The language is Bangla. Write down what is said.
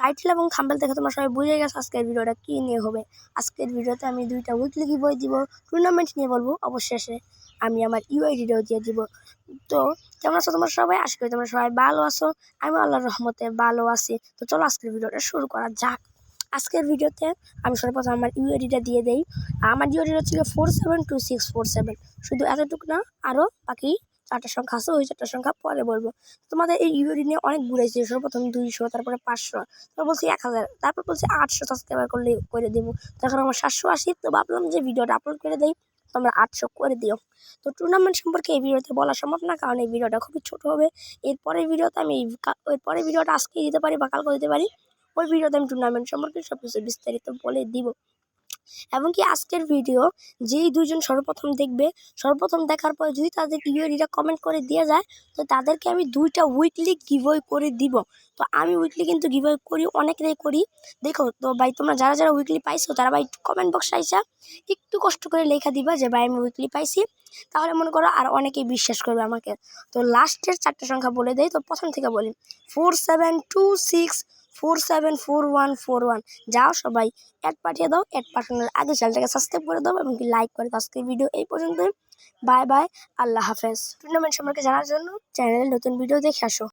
টাইটেল এবং থাম্বেল দেখে তোমরা সবাই বুঝে গেছো আজকের ভিডিওটা কী নিয়ে হবে। আজকের ভিডিওতে আমি দুইটা উইকলি গিভওয়ে দিব টুর্নামেন্ট নিয়ে বলব অবশেষে। আমি আমার ইউআইডিটাও দিয়ে দিব। তো কেমন আছো তোমরা সবাই? আশা করি তোমরা সবাই ভালো আছো। আমি আল্লাহর রহমতে ভালো আছি। তো চলো আজকের ভিডিওটা শুরু করা যাক। আজকের ভিডিওতে আমি সর্বপ্রথম আমার ইউআইডিটা দিয়ে দেই। আমার ইউআইডিটা ছিল four seven two six four seven শুধু এতটুকু না আরও বাকি চারটা সংখ্যা আছে, ওই চারটা সংখ্যা পরে বলব। তোমাদের এই ইউআইডি নিয়ে অনেক ঘুরেছি সর্বপ্রথম দুইশো, তারপরে পাঁচশো, তারপর বলছি এক হাজার, তারপর বলছি আটশো সাবস্ক্রাইবার করলে করে দেবো। তখন আমার সাতশো আশি, তো ভাবলাম যে ভিডিওটা আপলোড করে দেই, তোমরা আটশো করে দিও। তো টুর্নামেন্ট সম্পর্কে এই ভিডিওতে বলা সম্ভব না, কারণ এই ভিডিওটা খুবই ছোট হবে। এরপরের ভিডিওতে আমি এরপরের ভিডিওটা আজকেই দিতে পারি বা কালকে দিতে পারি। ওই ভিডিওতে আমি টুর্নামেন্ট সম্পর্কে সব কিছু বিস্তারিত বলে দিব। এবং কি আজকের ভিডিও যেই দুজন সর্বপ্রথম দেখবে, সর্বপ্রথম দেখার পর যদি তাদের ইউআইডিটা কমেন্ট করে দিয়ে যায়, তো তাদেরকে আমি দুইটা উইকলি গিভওয়ে করে দিব। তো আমি উইকলি কিন্তু গিভওয়ে করি, অনেকেরই করি। দেখো, তো ভাই, তোমরা যারা যারা উইকলি পাইছো, তারা ভাই কমেন্ট বক্সে আইসা একটু কষ্ট করে লেখা দিবা যে, ভাই, আমি উইকলি পাইছি। তাহলে মনে করো আর অনেকেই বিশ্বাস করবে আমাকে। তো লাস্টের চারটে সংখ্যা বলে দেয় তো প্রথম থেকে বলি। Four seven two six four seven four one four one যাও সবাই অ্যাড পাঠিয়ে দাও অ্যাড পাঠানোর আগে চ্যানেলটাকে সাবস্ক্রাইব করে দাও এবং লাইক করে আজকে ভিডিও এই পর্যন্ত বাই বাই আল্লাহ হাফেজ। টুর্নামেন্ট সম্পর্কে জানার জন্য চ্যানেলে নতুন ভিডিও দেখে আসো।